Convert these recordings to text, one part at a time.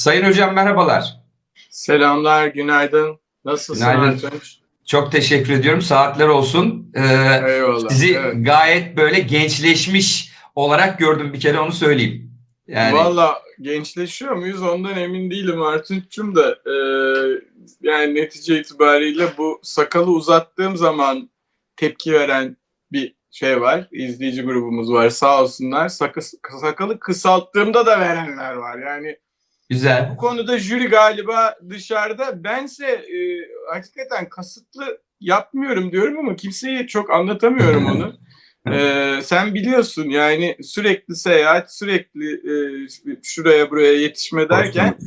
Sayın hocam merhabalar. Selamlar, günaydın. Nasılsın Günaydın. Artunç? Çok teşekkür ediyorum. Saatler olsun. Ee, Eyvallah. sizi Evet. gayet böyle gençleşmiş olarak gördüm bir kere onu söyleyeyim. Yani Valla gençleşiyor muyuz ondan emin değilim Artunç'cum da e, yani netice itibariyle bu sakalı uzattığım zaman tepki veren bir şey var. İzleyici grubumuz var sağ olsunlar. Sakı, sakalı kısalttığımda da verenler var. Yani güzel. bu konuda jüri galiba dışarıda. Bense e, hakikaten kasıtlı yapmıyorum diyorum ama kimseye çok anlatamıyorum onu. Ee, sen biliyorsun yani sürekli seyahat, sürekli e, şuraya buraya yetişme derken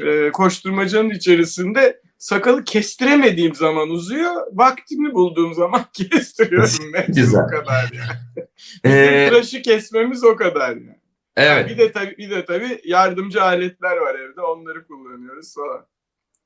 e, koşturmacanın içerisinde sakalı kestiremediğim zaman uzuyor, vaktimi bulduğum zaman kestiriyorum. Güzel. O kadar yani. Bizim Ee, tıraşı kesmemiz o kadar yani. Evet. Bir de tabii bir de tabii yardımcı aletler var evde. Onları kullanıyoruz falan.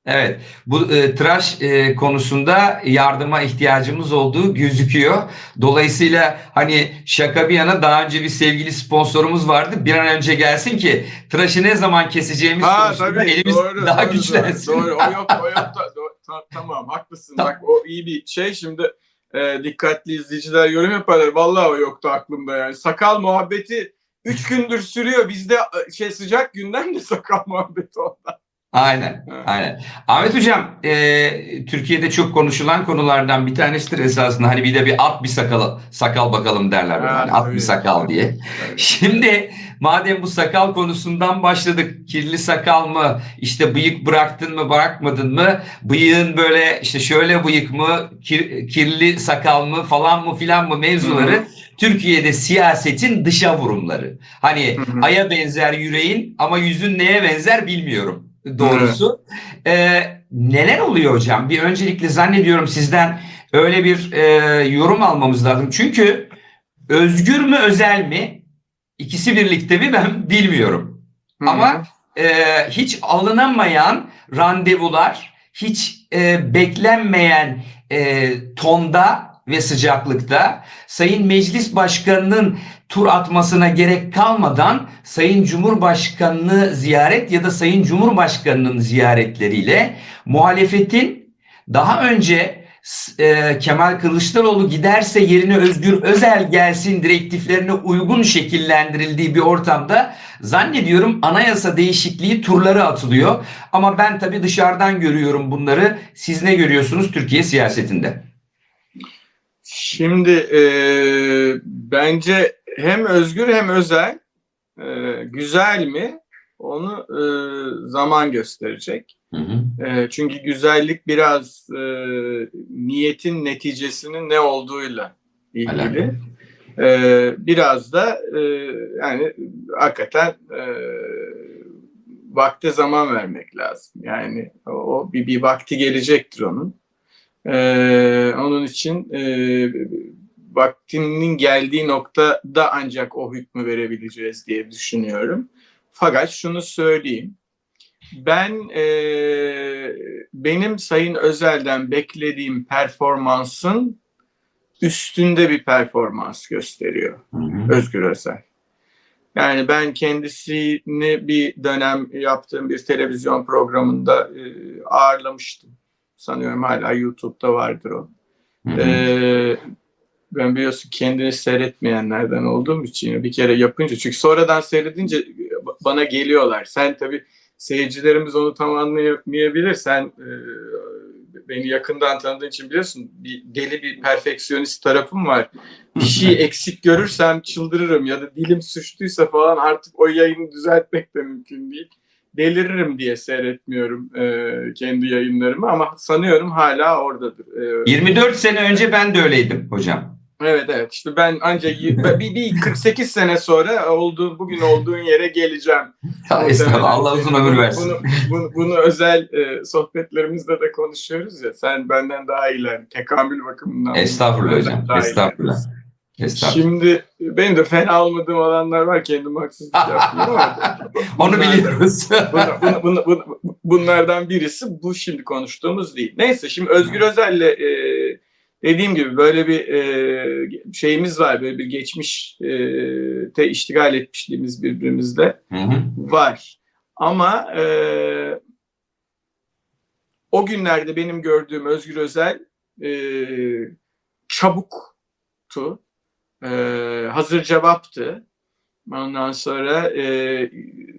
Evet, bu e, tıraş e, konusunda yardıma ihtiyacımız olduğu gözüküyor. Dolayısıyla hani şaka bir yana daha önce bir sevgili sponsorumuz vardı. Bir an önce gelsin ki tıraşı ne zaman keseceğimiz Ha konusunda tabii elimiz doğru, daha doğru, güçlensin. Doğru, doğru. o yok o yok da do- ta- tamam haklısın Tamam. bak o iyi bir şey şimdi e, dikkatli izleyiciler yorum yaparlar vallahi o yoktu aklımda yani sakal muhabbeti 3 gündür sürüyor bizde e, şey sıcak günden de sakal muhabbeti ondan. Aynen, aynen. Ahmet Hocam, e, Türkiye'de çok konuşulan konulardan bir tanesidir esasında. Hani bir de bir at bir sakal, sakal bakalım derler. böyle. Ha, Hani at bir sakal diye. Şimdi madem bu sakal konusundan başladık. Kirli sakal mı? işte bıyık bıraktın mı bırakmadın mı? Bıyığın böyle işte şöyle bıyık mı? kir- kirli sakal mı falan mı filan mı mevzuları Hı Türkiye'de siyasetin dışa vurumları. Hani Hı hı. aya benzer yüreğin ama yüzün neye benzer bilmiyorum doğrusu. Ee, neler oluyor hocam? Bir öncelikle zannediyorum sizden öyle bir e, yorum almamız lazım. Çünkü özgür mü özel mi? İkisi birlikte mi ben bilmiyorum. Hı hı. Ama e, hiç alınamayan randevular, hiç e, beklenmeyen e, tonda ve sıcaklıkta Sayın Meclis Başkanı'nın tur atmasına gerek kalmadan Sayın Cumhurbaşkanı'nı ziyaret ya da Sayın Cumhurbaşkanı'nın ziyaretleriyle muhalefetin daha önce e, Kemal Kılıçdaroğlu giderse yerine Özgür Özel gelsin direktiflerine uygun şekillendirildiği bir ortamda zannediyorum anayasa değişikliği turları atılıyor. Ama ben tabii dışarıdan görüyorum bunları. Siz ne görüyorsunuz Türkiye siyasetinde? Şimdi e, bence hem özgür hem özel e, güzel mi onu e, zaman gösterecek. Hı hı. E, çünkü güzellik biraz e, niyetin neticesinin ne olduğuyla ilgili. Alakalı. E, biraz da e, yani hakikaten e, vakte zaman vermek lazım. Yani o bir, bir vakti gelecektir onun. E, onun için e, vaktinin geldiği noktada ancak o hükmü verebileceğiz diye düşünüyorum. Fakat şunu söyleyeyim. Ben e, benim Sayın Özel'den beklediğim performansın üstünde bir performans gösteriyor Hı hı. Özgür Özel. Yani ben kendisini bir dönem yaptığım bir televizyon programında e, ağırlamıştım. Sanıyorum hala YouTube'da vardır o. Hı hı. Ee, ben biliyorsun kendini seyretmeyenlerden olduğum için bir kere yapınca çünkü sonradan seyredince bana geliyorlar. Sen tabii seyircilerimiz onu tam anlayamayabilir. Sen e, beni yakından tanıdığın için biliyorsun bir deli bir perfeksiyonist tarafım var. Bir şey eksik görürsem çıldırırım ya da dilim suçluysa falan artık o yayını düzeltmek de mümkün değil. Deliririm diye seyretmiyorum e, kendi yayınlarımı ama sanıyorum hala oradadır. E, 24 sene önce ben de öyleydim hocam. Evet evet işte ben ancak bir, bir 48 sene sonra olduğu bugün olduğun yere geleceğim. Estağfurullah. Allah uzun ömür versin. Bunu, bunu, bunu özel e, sohbetlerimizde de konuşuyoruz ya sen benden daha iyiler tekamül bakımından. Estağfurullah hocam. Estağfurullah. Estağfurullah. Şimdi benim de fena olmadığım alanlar var kendim haksızlık yapmıyorum ama Onu bunlardan- biliyoruz. bunu- bunu- bunu- bunlardan birisi bu şimdi konuştuğumuz değil. Neyse şimdi Özgür Özel'le e, dediğim gibi böyle bir e, şeyimiz var. Böyle bir geçmiş e, te iştigal etmişliğimiz birbirimizle Hı hı. var. Ama e, o günlerde benim gördüğüm Özgür Özel e, çabuktu, e, hazır cevaptı. Ondan sonra e,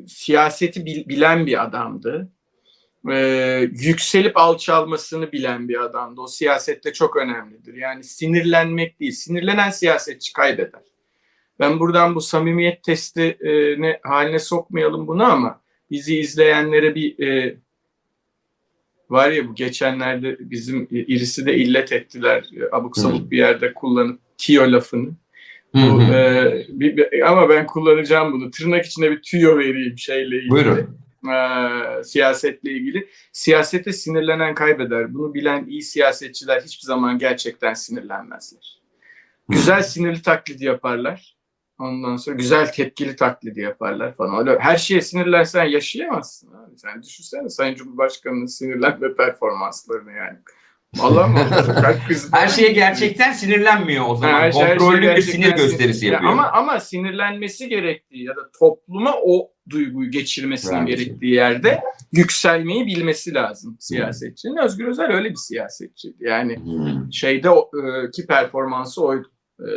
siyaseti bil- bilen bir adamdı. E, yükselip alçalmasını bilen bir adamdı. O siyasette çok önemlidir. Yani sinirlenmek değil. Sinirlenen siyasetçi kaybeder. Ben buradan bu samimiyet testi e, ne, haline sokmayalım bunu ama bizi izleyenlere bir e, var ya bu geçenlerde bizim irisi de illet ettiler. Abuk sabuk bir yerde kullanıp tiyo lafını. Hı Bu, hı. e, bir- bir- ama ben kullanacağım bunu. Tırnak içine bir tüyo vereyim şeyle ilgili. Buyurun. E, siyasetle ilgili. Siyasete sinirlenen kaybeder. Bunu bilen iyi siyasetçiler hiçbir zaman gerçekten sinirlenmezler. Güzel sinirli taklidi yaparlar. Ondan sonra güzel tepkili taklidi yaparlar falan. Öyle her şeye sinirlensen yaşayamazsın. Abi. Sen düşünsene Sayın Cumhurbaşkanı'nın sinirlenme performanslarını yani. Allah mı? Kalp krizi Her şeye gerçekten sinirlenmiyor o zaman. Her şey- her Kontrollü bir gerçekten sinir gösterisi yapıyor. Ama ama sinirlenmesi gerektiği ya da topluma o duyguyu geçirmesinin Bence. gerektiği yerde yükselmeyi bilmesi lazım siyasetçinin. Özgür Özel öyle bir siyasetçiydi. Yani Hı. şeyde e, ki performansı oydu. E,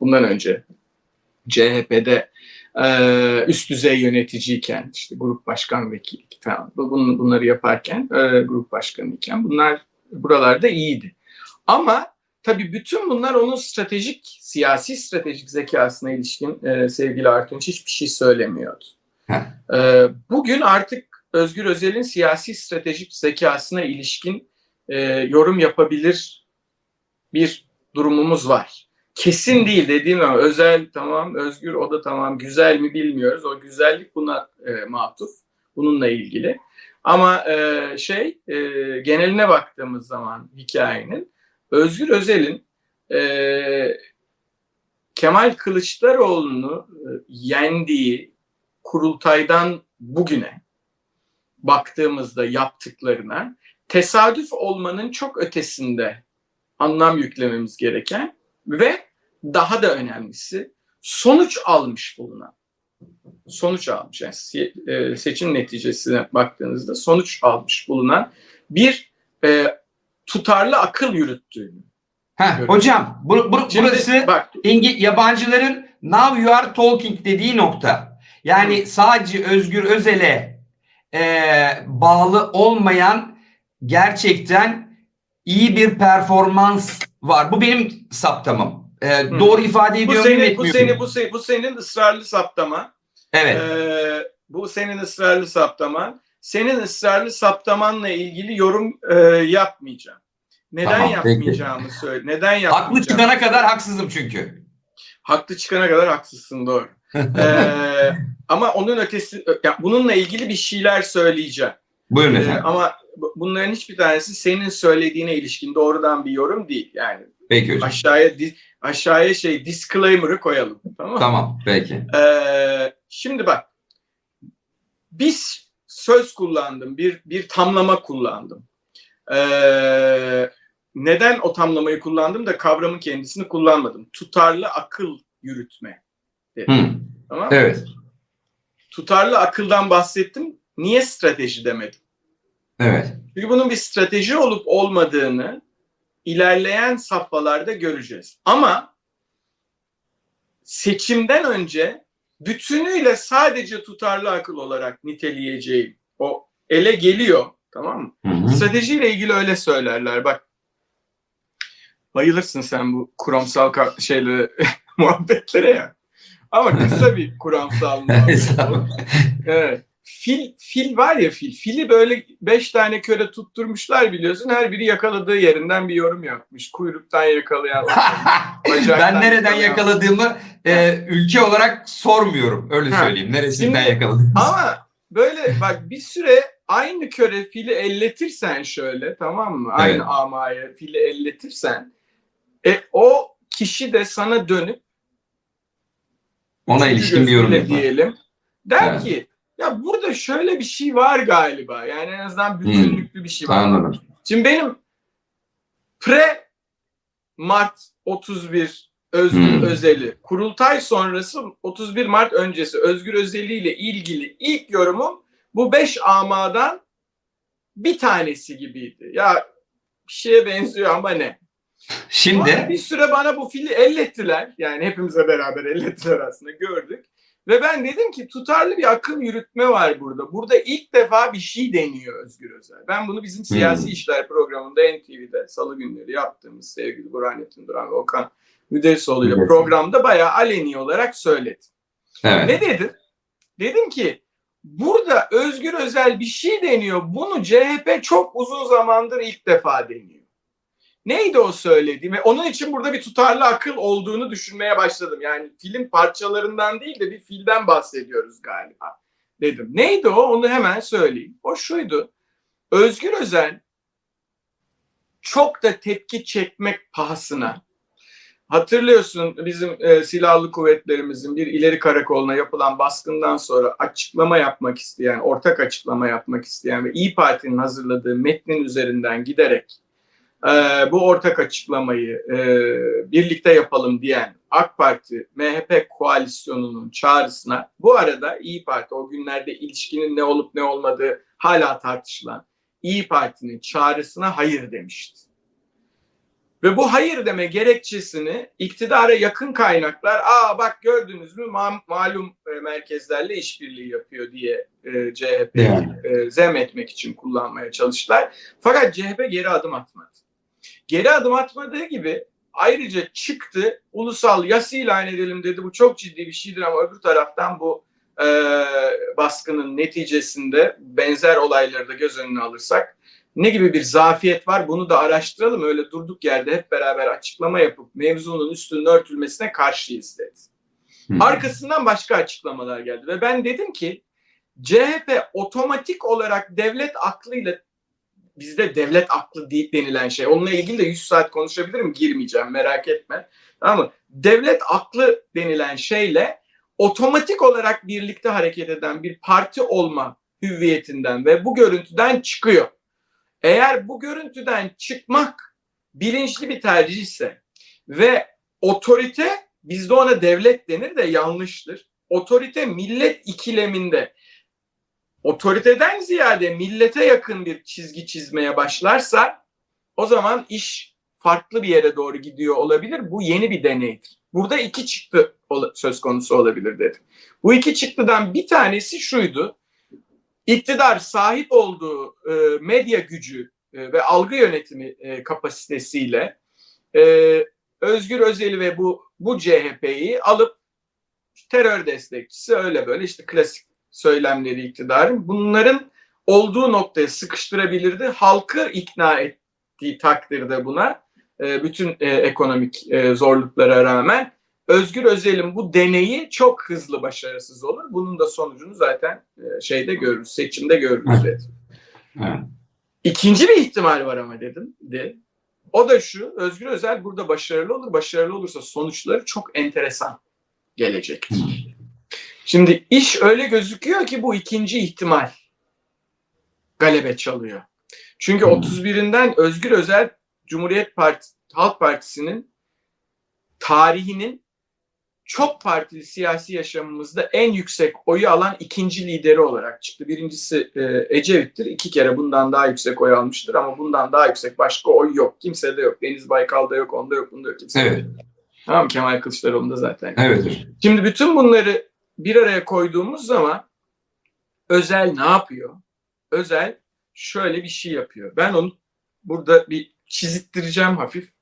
bundan önce CHP'de e, üst düzey yöneticiyken işte grup başkan vekili falan bu- bun- bunları yaparken grup başkanıyken bunlar buralarda iyiydi. Ama tabii bütün bunlar onun stratejik siyasi stratejik zekasına ilişkin e, sevgili Artunç hiçbir şey söylemiyordu. E, bugün artık Özgür Özel'in siyasi stratejik zekasına ilişkin e, yorum yapabilir bir durumumuz var. Kesin değil dediğim ama özel tamam, özgür o da tamam, güzel mi bilmiyoruz. O güzellik buna e, matuf, bununla ilgili. Ama e, şey e, geneline baktığımız zaman hikayenin Özgür Özel'in e, Kemal Kılıçdaroğlu'nu e, yendiği kurultaydan bugüne baktığımızda yaptıklarına tesadüf olmanın çok ötesinde anlam yüklememiz gereken ve daha da önemlisi sonuç almış bulunan sonuç almış yani si- e, seçim neticesine baktığınızda sonuç almış bulunan bir e, tutarlı akıl yürüttüğünü. Heh, Görüyorum. hocam bu, bu- Şimdi burası bak İngi, yabancıların now you are talking dediği nokta. Yani sadece Özgür Özel'e e, bağlı olmayan gerçekten iyi bir performans var. Bu benim saptamam. E, Doğru ifade bu ediyor muyum senin bu etmiyor senin muyum? bu, se- bu senin ısrarlı saptama. Evet. Ee, bu senin ısrarlı saptaman. Senin ısrarlı saptamanla ilgili yorum e, yapmayacağım. Neden Tamam, peki. yapmayacağımı söyle. Neden yapmayacağım? Haklı çıkana kadar haksızım çünkü. Haklı çıkana kadar haksızsın doğru. Ee, ama onun ötesi, ya bununla ilgili bir şeyler söyleyeceğim. Buyurun Ee, efendim. ama bu- bunların hiçbir tanesi senin söylediğine ilişkin doğrudan bir yorum değil. Yani Peki hocam. aşağıya aşağıya şey disclaimer'ı koyalım. Tamam mı? Tamam peki. Ee, şimdi bak biz söz kullandım, bir bir tamlama kullandım. Ee, neden o tamlamayı kullandım da kavramın kendisini kullanmadım. Tutarlı akıl yürütme. Hı, Tamam mı? evet. Tutarlı akıldan bahsettim. Niye strateji demedim? Evet. Çünkü bunun bir strateji olup olmadığını ilerleyen safhalarda göreceğiz. Ama seçimden önce bütünüyle sadece tutarlı akıl olarak niteleyeceğim o ele geliyor. Tamam mı? Hı hı. Stratejiyle ilgili öyle söylerler. Bak bayılırsın sen bu kuramsal şeylere muhabbetlere ya. Ama kısa bir kuramsal muhabbet. Evet. Fil, fil var ya fil. Fili böyle beş tane köre tutturmuşlar biliyorsun. Her biri yakaladığı yerinden bir yorum yapmış. Kuyruktan yakalayan. Ben nereden yakaladığımı e, ülke olarak sormuyorum. Öyle Ha. söyleyeyim. Neresinden yakaladım. Ama böyle bak bir süre aynı köre fili elletirsen şöyle tamam mı? Aynı Evet. amaya fili elletirsen e, o kişi de sana dönüp Ona ilişkin bir yorum yapar. diyelim. Der Evet. ki ya burada şöyle bir şey var galiba. Yani en azından bütünlüklü bir şey var. Anladım. Şimdi benim pre Mart 31 Özgür Hmm. Özel'i. Kurultay sonrası 31 Mart öncesi Özgür Özel'i ile ilgili ilk yorumum bu 5 amadan bir tanesi gibiydi. Ya bir şeye benziyor ama ne? Şimdi bir süre bana bu fili ellettiler. Yani hepimize beraber ellettiler aslında gördük. Ve ben dedim ki tutarlı bir akıl yürütme var burada. Burada ilk defa bir şey deniyor Özgür Özel. Ben bunu bizim siyasi Hmm. işler programında NTV'de salı günleri yaptığımız sevgili Burhanettin Duran ve Okan Müderrisoğlu ile programda bayağı aleni olarak söyledim. evet. Ne dedim? Dedim ki burada Özgür Özel bir şey deniyor. Bunu CHP çok uzun zamandır ilk defa deniyor. Neydi o söylediğim? Ve onun için burada bir tutarlı akıl olduğunu düşünmeye başladım. Yani film parçalarından değil de bir filden bahsediyoruz galiba dedim. Neydi o? Onu hemen söyleyeyim. O şuydu. Özgür Özel çok da tepki çekmek pahasına Hatırlıyorsun bizim e, silahlı kuvvetlerimizin bir ileri karakoluna yapılan baskından sonra açıklama yapmak isteyen, ortak açıklama yapmak isteyen ve İyi Parti'nin hazırladığı metnin üzerinden giderek e, bu ortak açıklamayı e, birlikte yapalım diyen AK Parti MHP koalisyonunun çağrısına bu arada İyi Parti o günlerde ilişkinin ne olup ne olmadığı hala tartışılan İyi Parti'nin çağrısına hayır demişti. Ve bu hayır deme gerekçesini iktidara yakın kaynaklar aa bak gördünüz mü ma- malum e, merkezlerle işbirliği yapıyor diye e, CHP'yi Yani. e, zem etmek için kullanmaya çalıştılar. Fakat CHP geri adım atmadı. Geri adım atmadığı gibi ayrıca çıktı ulusal yas ilan edelim dedi. Bu çok ciddi bir şeydir ama öbür taraftan bu e, baskının neticesinde benzer olayları da göz önüne alırsak ne gibi bir zafiyet var bunu da araştıralım. Öyle durduk yerde hep beraber açıklama yapıp mevzunun üstünün örtülmesine karşıyız dedi. Arkasından başka açıklamalar geldi ve ben dedim ki CHP otomatik olarak devlet aklıyla bizde devlet aklı de- denilen şey. Onunla ilgili de 100 saat konuşabilirim girmeyeceğim merak etme. Tamam mı? Devlet aklı denilen şeyle otomatik olarak birlikte hareket eden bir parti olma hüviyetinden ve bu görüntüden çıkıyor. Eğer bu görüntüden çıkmak bilinçli bir tercihse ve otorite bizde ona devlet denir de yanlıştır. Otorite millet ikileminde otoriteden ziyade millete yakın bir çizgi çizmeye başlarsa o zaman iş farklı bir yere doğru gidiyor olabilir. Bu yeni bir deneydir. Burada iki çıktı söz konusu olabilir dedim. Bu iki çıktıdan bir tanesi şuydu. İktidar sahip olduğu e, medya gücü e, ve algı yönetimi e, kapasitesiyle Özgür Özel'i ve bu bu CHP'yi alıp terör destekçisi öyle böyle işte klasik söylemleri iktidarın bunların olduğu noktaya sıkıştırabilirdi. Halkı ikna ettiği takdirde buna e, bütün e, ekonomik e, zorluklara rağmen Özgür Özel'in bu deneyi çok hızlı başarısız olur. Bunun da sonucunu zaten şeyde görürüz, seçimde görürüz dedi. İkinci bir ihtimal var ama dedim. De. O da şu, Özgür Özel burada başarılı olur. Başarılı olursa sonuçları çok enteresan gelecektir. Şimdi iş öyle gözüküyor ki bu ikinci ihtimal galebe çalıyor. Çünkü Hmm. 31'inden Özgür Özel Cumhuriyet Parti Halk Partisi'nin tarihinin çok partili siyasi yaşamımızda en yüksek oyu alan ikinci lideri olarak çıktı. Birincisi e, Ecevit'tir. İki kere bundan daha yüksek oy almıştır ama bundan daha yüksek başka oy yok. Kimsede yok. Deniz Baykal'da yok, onda yok, bunda yok. Kimsede Evet. yok. Tamam Kemal Kılıçdaroğlu'nda zaten. Evet. Şimdi bütün bunları bir araya koyduğumuz zaman Özel ne yapıyor? Özel şöyle bir şey yapıyor. Ben onu burada bir çizittireceğim hafif.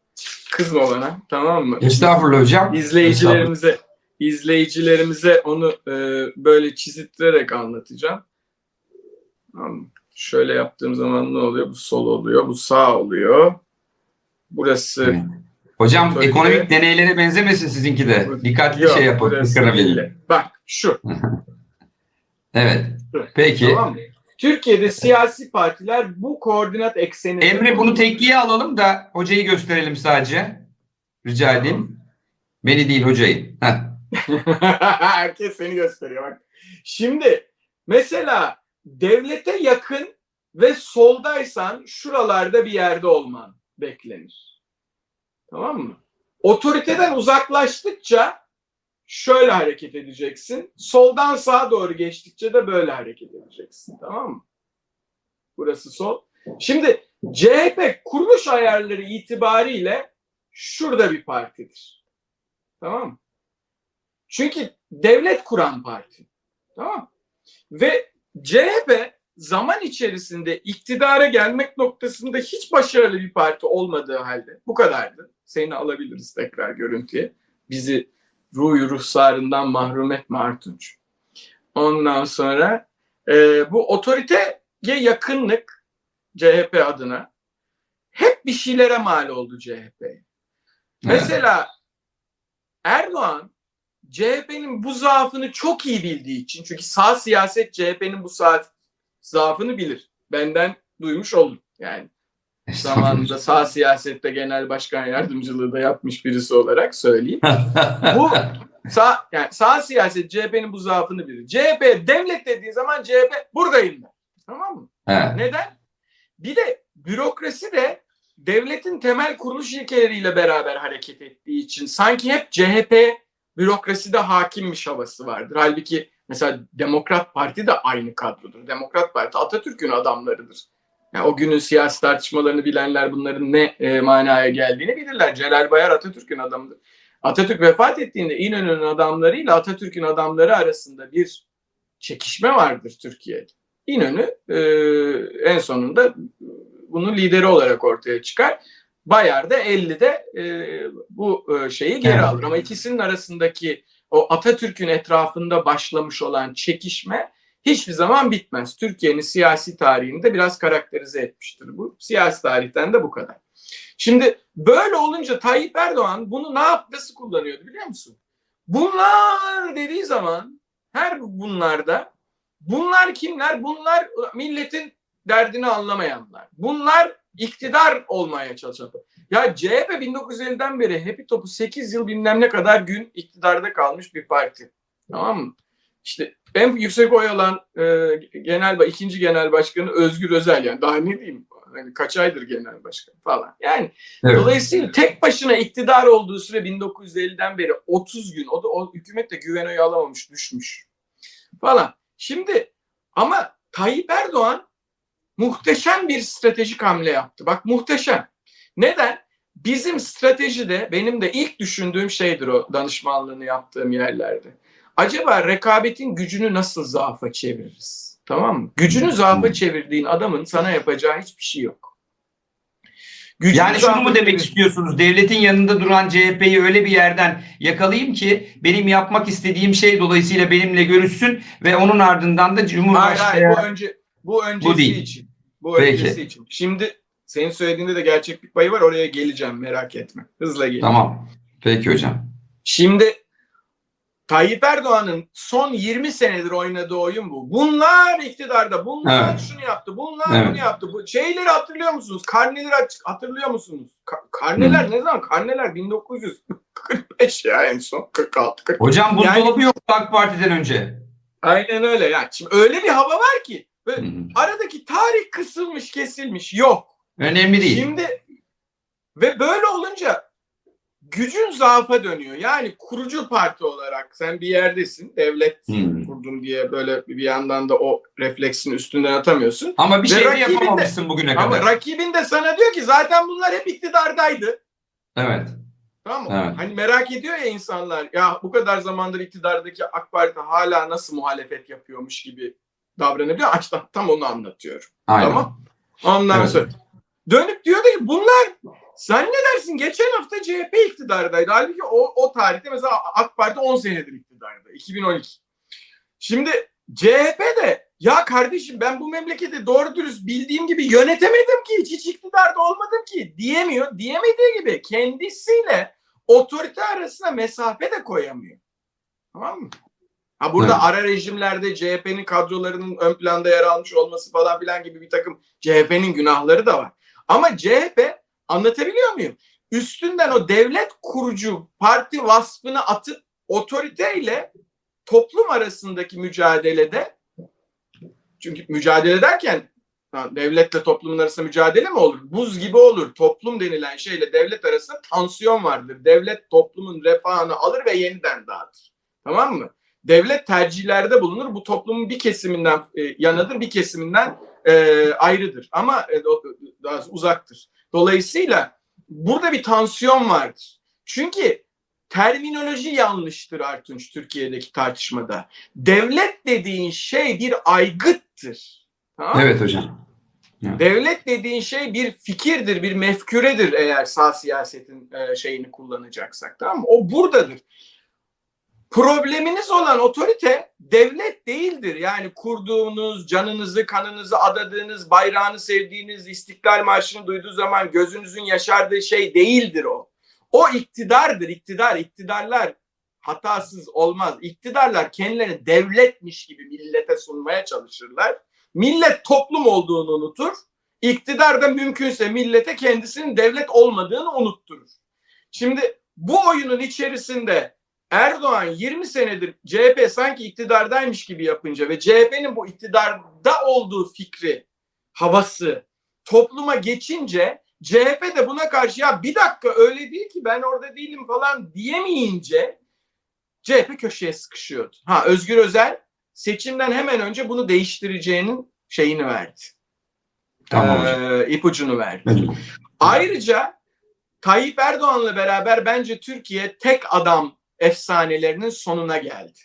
Kızma bana tamam mı? Estağfurullah hocam. İzleyicilerimize izleyicilerimize onu e, böyle çizittirerek anlatacağım. Tamam mı? Şöyle yaptığım zaman ne oluyor? Bu sol oluyor, bu sağ oluyor. Burası Evet. Hocam ekonomik deneylere benzemesin sizinki de. Dikkatli Yok, şey yapın. Bak şu. Evet. Peki. Tamam mı? Türkiye'de siyasi partiler bu koordinat ekseninde. Emre bunu tekliğe alalım da hocayı gösterelim sadece. Rica edeyim. Beni değil hocayı. Herkes seni gösteriyor bak. Şimdi mesela devlete yakın ve soldaysan şuralarda bir yerde olman beklenir. Tamam mı? otoriteden uzaklaştıkça şöyle hareket edeceksin. Soldan sağa doğru geçtikçe de böyle hareket edeceksin. Tamam mı? Burası sol. Şimdi CHP kuruluş ayarları itibariyle şurada bir partidir. Tamam mı? Çünkü devlet kuran parti. Tamam mı? Ve CHP zaman içerisinde iktidara gelmek noktasında hiç başarılı bir parti olmadığı halde bu kadardı. Seni alabiliriz tekrar görüntüye. Bizi ruh ruhsarından mahrum etme Artunç. Ondan sonra e, bu otoriteye yakınlık CHP adına hep bir şeylere mal oldu CHP. Mesela Erdoğan CHP'nin bu zaafını çok iyi bildiği için çünkü sağ siyaset CHP'nin bu saat zaafını bilir. Benden duymuş oldum yani. Zamanında sağ siyasette genel başkan yardımcılığı da yapmış birisi olarak söyleyeyim. Bu sağ yani sağ siyaset CHP'nin bu zaafını bilir. CHP devlet dediği zaman CHP buradayım ben. Tamam mı? Evet. Neden? Bir de bürokrasi de devletin temel kuruluş ilkeleriyle beraber hareket ettiği için sanki hep CHP bürokraside hakimmiş havası vardır. Halbuki mesela Demokrat Parti de aynı kadrodur. Demokrat Parti Atatürk'ün adamlarıdır. Yani o günün siyasi tartışmalarını bilenler bunların ne e, manaya geldiğini bilirler. Celal Bayar Atatürk'ün adamıdır. Atatürk vefat ettiğinde İnönü'nün adamlarıyla Atatürk'ün adamları arasında bir çekişme vardır Türkiye'de. İnönü e, en sonunda bunun lideri olarak ortaya çıkar. Bayar da 50'de e, bu e, şeyi geri alır. Ama ikisinin arasındaki o Atatürk'ün etrafında başlamış olan çekişme hiçbir zaman bitmez. Türkiye'nin siyasi tarihinde biraz karakterize etmiştir bu. Siyasi tarihten de bu kadar. Şimdi böyle olunca Tayyip Erdoğan bunu ne yap nasıl kullanıyordu biliyor musun? Bunlar dediği zaman her bunlarda bunlar kimler? Bunlar milletin derdini anlamayanlar. Bunlar iktidar olmaya çalışan. Ya CHP 1950'den beri hepi topu 8 yıl bilmem ne kadar gün iktidarda kalmış bir parti. Tamam mı? İşte en yüksek oy alan e, genel ikinci genel başkanı Özgür Özel yani daha ne diyeyim hani kaç aydır genel başkan falan. Yani Evet. dolayısıyla tek başına iktidar olduğu süre 1950'den beri 30 gün o da o hükümet de güven oyu alamamış düşmüş falan. Şimdi ama Tayyip Erdoğan muhteşem bir stratejik hamle yaptı. Bak muhteşem. Neden? Bizim stratejide benim de ilk düşündüğüm şeydir o danışmanlığını yaptığım yerlerde. Acaba rekabetin gücünü nasıl zaafa çeviririz? Tamam mı? Gücünü zaafa çevirdiğin adamın sana yapacağı hiçbir şey yok. Gücünü Yani şunu mu demek istiyorsunuz? Devletin yanında duran CHP'yi öyle bir yerden yakalayayım ki benim yapmak istediğim şey dolayısıyla benimle görüşsün ve onun ardından da Hayır Cumhurbaşkanı hayır bu önce bu öncesi değil. için. Bu Peki. öncesi için. Şimdi senin söylediğinde de gerçeklik payı var. Oraya geleceğim merak etme. Hızla geleceğim. Tamam. Peki hocam. Şimdi Tayyip Erdoğan'ın son 20 senedir oynadığı oyun bu. Bunlar iktidarda, bunlar Evet. şunu yaptı, bunlar Evet. bunu yaptı. Bu şeyleri hatırlıyor musunuz? Karneleri hatırlıyor musunuz? Ka- karneler ne zaman? Karneler 1945 ya en son 46 40. Hocam Yani- buzdolabı yoktu AK Parti'den önce. Aynen öyle. Yani şimdi öyle bir hava var ki Hı böyle hı. aradaki tarih kısılmış, kesilmiş. Yok. Önemli değil. Şimdi ve böyle olunca gücün zaafa dönüyor. Yani kurucu parti olarak sen bir yerdesin, devlet Hmm. kurdum diye böyle bir yandan da o refleksin üstünden atamıyorsun. Ama bir Ve şey de rakibin de- yapamamışsın bugüne kadar. Ama rakibin de sana diyor ki zaten bunlar hep iktidardaydı. Evet. Tamam mı? Evet. Hani merak ediyor ya insanlar ya bu kadar zamandır iktidardaki AK Parti hala nasıl muhalefet yapıyormuş gibi davranabiliyor. Aç tam, onu anlatıyorum. Aynen. Tamam. Ondan Evet. sonra dönüp diyordu ki bunlar zannedersin geçen hafta CHP iktidardaydı. Halbuki o, o tarihte mesela AK Parti 10 senedir iktidarda. 2012. Şimdi CHP de ya kardeşim ben bu memleketi doğru dürüst bildiğim gibi yönetemedim ki hiç, hiç iktidarda olmadım ki diyemiyor. Diyemediği gibi kendisiyle otorite arasına mesafe de koyamıyor. Tamam mı? Ha burada Evet. ara rejimlerde CHP'nin kadrolarının ön planda yer almış olması falan filan gibi bir takım CHP'nin günahları da var. Ama CHP anlatabiliyor muyum? Üstünden o devlet kurucu parti vasfını atıp otoriteyle toplum arasındaki mücadelede çünkü mücadele derken devletle toplumun arasında mücadele mi olur? Buz gibi olur. Toplum denilen şeyle devlet arasında tansiyon vardır. Devlet toplumun refahını alır ve yeniden dağıtır. Tamam mı? Devlet tercihlerde bulunur. Bu toplumun bir kesiminden e, yanadır, bir kesiminden e, ayrıdır. Ama e, daha uzaktır. Dolayısıyla burada bir tansiyon vardır. Çünkü terminoloji yanlıştır Artunç Türkiye'deki tartışmada. Devlet dediğin şey bir aygıttır. Tamam? Evet hocam. Devlet dediğin şey bir fikirdir, bir mefküredir eğer sağ siyasetin e, şeyini kullanacaksak. Tamam mı? O buradadır. Probleminiz olan otorite devlet değildir. Yani kurduğunuz, canınızı, kanınızı adadığınız, bayrağını sevdiğiniz, İstiklal Marşı'nı duyduğu zaman gözünüzün yaşardığı şey değildir o. O iktidardır, iktidar. İktidarlar hatasız olmaz. İktidarlar kendilerini devletmiş gibi millete sunmaya çalışırlar. Millet toplum olduğunu unutur. İktidar da mümkünse millete kendisinin devlet olmadığını unutturur. Şimdi bu oyunun içerisinde Erdoğan 20 senedir CHP sanki iktidardaymış gibi yapınca ve CHP'nin bu iktidarda olduğu fikri, havası topluma geçince CHP de buna karşı ya bir dakika öyle değil ki ben orada değilim falan diyemeyince CHP köşeye sıkışıyordu. Ha Özgür Özel seçimden hemen önce bunu değiştireceğinin şeyini verdi. Tamam. Ee, ipucunu verdi. Evet. Ayrıca Tayyip Erdoğan'la beraber bence Türkiye tek adam efsanelerinin sonuna geldi.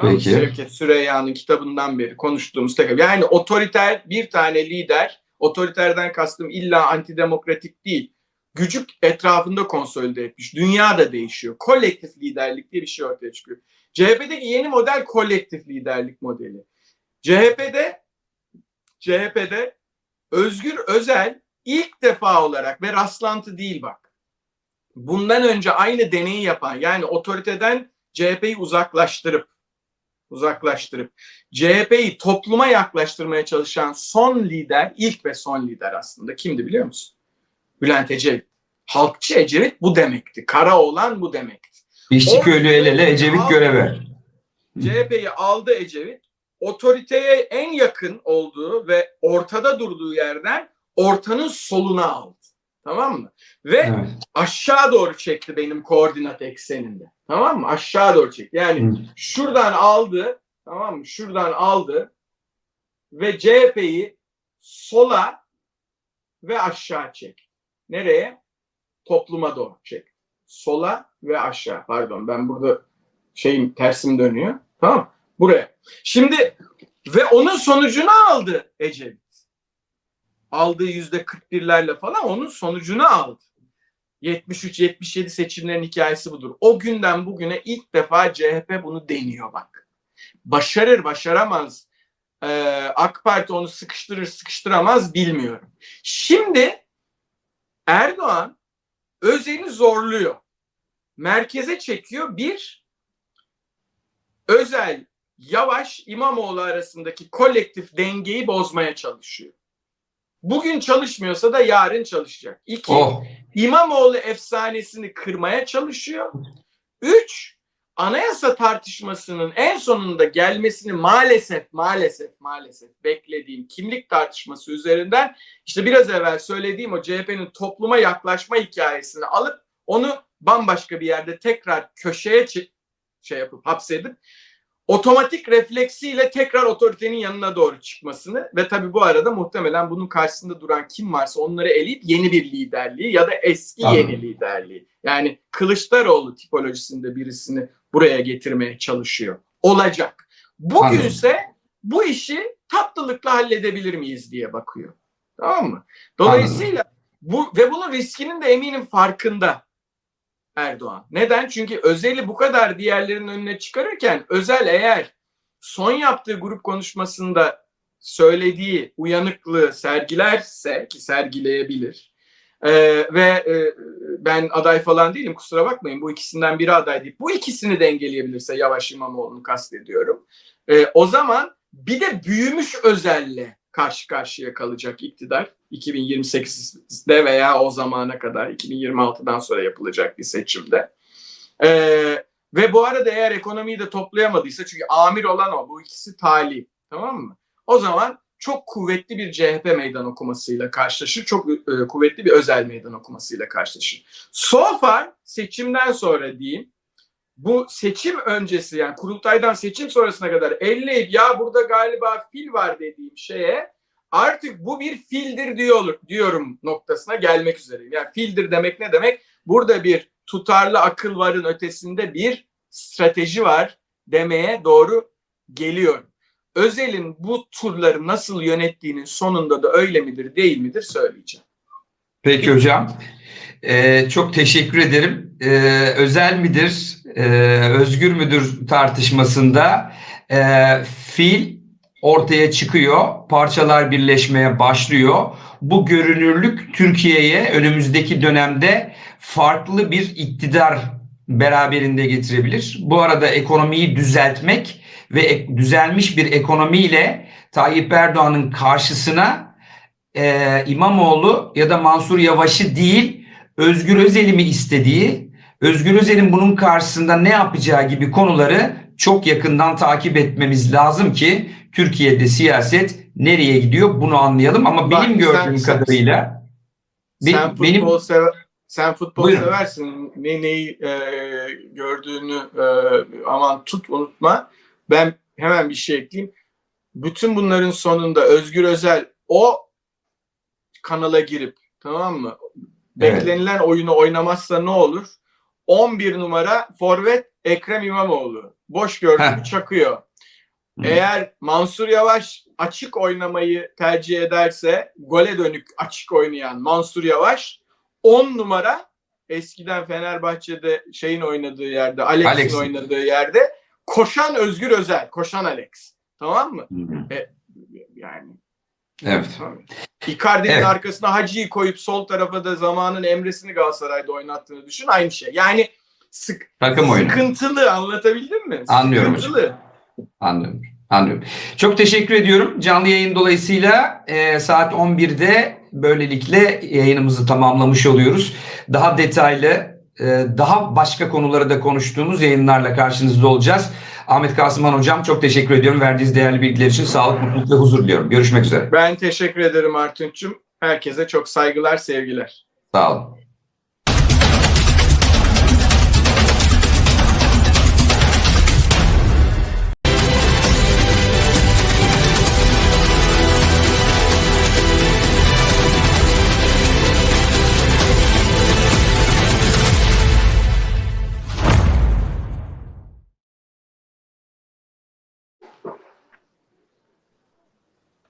Peki. Şevket Süreyya'nın kitabından beri konuştuğumuz tek yani otoriter bir tane lider otoriterden kastım illa antidemokratik değil gücü etrafında konsolide etmiş. Dünya da değişiyor. Kolektif liderlik diye bir şey ortaya çıkıyor. CHP'deki yeni model kolektif liderlik modeli. CHP'de CHP'de Özgür Özel ilk defa olarak ve rastlantı değil bak. Bundan önce aynı deneyi yapan yani otoriteden CHP'yi uzaklaştırıp uzaklaştırıp CHP'yi topluma yaklaştırmaya çalışan son lider, ilk ve son lider aslında kimdi biliyor musun? Bülent Ecevit. Halkçı Ecevit bu demekti. Kara olan bu demekti. İşçi köylü el ele Ecevit göreve. CHP'yi aldı Ecevit. Otoriteye en yakın olduğu ve ortada durduğu yerden ortanın soluna aldı. Tamam mı? Ve Evet. aşağı doğru çekti benim koordinat ekseninde. Tamam mı? Aşağı doğru çekti. Yani Hı. şuradan aldı. Tamam mı? Şuradan aldı ve CHP'yi sola ve aşağı çek. Nereye? Topluma doğru çek. Sola ve aşağı. Pardon ben burada şeyim tersim dönüyor. Tamam? Buraya. Şimdi ve onun sonucunu aldı Ecevit. Aldığı yüzde 41'lerle falan onun sonucunu aldı. 73-77 seçimlerin hikayesi budur. O günden bugüne ilk defa CHP bunu deniyor bak. Başarır başaramaz. Ee, AK Parti onu sıkıştırır sıkıştıramaz bilmiyorum. Şimdi Erdoğan Özel'i zorluyor. Merkeze çekiyor. Bir, Özel, Yavaş, İmamoğlu arasındaki kolektif dengeyi bozmaya çalışıyor. Bugün çalışmıyorsa da yarın çalışacak. İki, Oh. İmamoğlu efsanesini kırmaya çalışıyor. Üç, anayasa tartışmasının en sonunda gelmesini maalesef maalesef maalesef beklediğim kimlik tartışması üzerinden işte biraz evvel söylediğim o CHP'nin topluma yaklaşma hikayesini alıp onu bambaşka bir yerde tekrar köşeye şey yapıp hapsedip otomatik refleksiyle tekrar otoritenin yanına doğru çıkmasını ve tabii bu arada muhtemelen bunun karşısında duran kim varsa onları eleyip yeni bir liderliği ya da eski Anladım. yeni liderliği yani Kılıçdaroğlu tipolojisinde birisini buraya getirmeye çalışıyor. Olacak. Bugünse bu işi tatlılıkla halledebilir miyiz diye bakıyor. Tamam mı? Dolayısıyla bu ve bunun riskinin de eminim farkında Erdoğan. Neden? Çünkü Özel'i bu kadar diğerlerinin önüne çıkarırken Özel eğer son yaptığı grup konuşmasında söylediği uyanıklığı sergilerse ki sergileyebilir ee, ve e, ben aday falan değilim kusura bakmayın bu ikisinden biri aday değil. Bu ikisini dengeleyebilirse Yavaş İmamoğlu'nu kastediyorum. Ee, o zaman bir de büyümüş Özel'le karşı karşıya kalacak iktidar 2028'de veya o zamana kadar 2026'dan sonra yapılacak bir seçimde. Ee, ve bu arada eğer ekonomiyi de toplayamadıysa çünkü amir olan o bu ikisi tali tamam mı? O zaman çok kuvvetli bir CHP meydan okumasıyla karşılaşır. Çok e, kuvvetli bir özel meydan okumasıyla karşılaşır. So far seçimden sonra diyeyim bu seçim öncesi yani kurultaydan seçim sonrasına kadar elleyip ya burada galiba fil var dediğim şeye artık bu bir fildir diyor, diyorum noktasına gelmek üzereyim. Yani fildir demek ne demek? Burada bir tutarlı akıl varın ötesinde bir strateji var demeye doğru geliyorum. Özel'in bu turları nasıl yönettiğinin sonunda da öyle midir değil midir söyleyeceğim. Peki hocam. Ee, çok teşekkür ederim. Ee, özel midir, e, özgür müdür tartışmasında e, fil ortaya çıkıyor, parçalar birleşmeye başlıyor. Bu görünürlük Türkiye'ye önümüzdeki dönemde farklı bir iktidar beraberinde getirebilir. Bu arada ekonomiyi düzeltmek ve düzelmiş bir ekonomiyle Tayyip Erdoğan'ın karşısına e, İmamoğlu ya da Mansur Yavaş'ı değil Özgür Özel'i mi istediği, Özgür Özel'in bunun karşısında ne yapacağı gibi konuları çok yakından takip etmemiz lazım ki Türkiye'de siyaset nereye gidiyor bunu anlayalım. Ama Bak, benim sen- gördüğüm sen- kadarıyla sen futbol benim sever, sen futbol Buyurun. seversin. Ne neyi e, gördüğünü e, aman tut unutma. Ben hemen bir şey ekleyeyim. Bütün bunların sonunda Özgür Özel o kanala girip tamam mı? Evet. Beklenilen oyunu oynamazsa ne olur? 11 numara forvet Ekrem İmamoğlu. Boş gördüğünü çakıyor. Eğer Mansur Yavaş açık oynamayı tercih ederse gole dönük açık oynayan Mansur Yavaş 10 numara eskiden Fenerbahçe'de şeyin oynadığı yerde Alex'in Alex'in. oynadığı yerde koşan Özgür Özel, koşan Alex. Tamam mı? Yani evet. tamam. Icardi'nin Evet. arkasına Hacı'yı koyup sol tarafa da zamanın Emre'sini Galatasaray'da oynattığını düşün. Aynı şey. Yani sık, Takım oyunu. sıkıntılı anlatabildim mi? Anlıyorum hocam. Sıkıntılı. Anlıyorum. Anlıyorum. Çok teşekkür ediyorum. Canlı yayın dolayısıyla e, saat 11'de böylelikle yayınımızı tamamlamış oluyoruz. Daha detaylı, e, daha başka konuları da konuştuğumuz yayınlarla karşınızda olacağız. Ahmet Kasıman Hocam çok teşekkür ediyorum. Verdiğiniz değerli bilgiler için sağlık, mutluluk ve huzur diliyorum. Görüşmek üzere. Ben teşekkür ederim Artunç'um. Herkese çok saygılar, sevgiler. Sağ olun.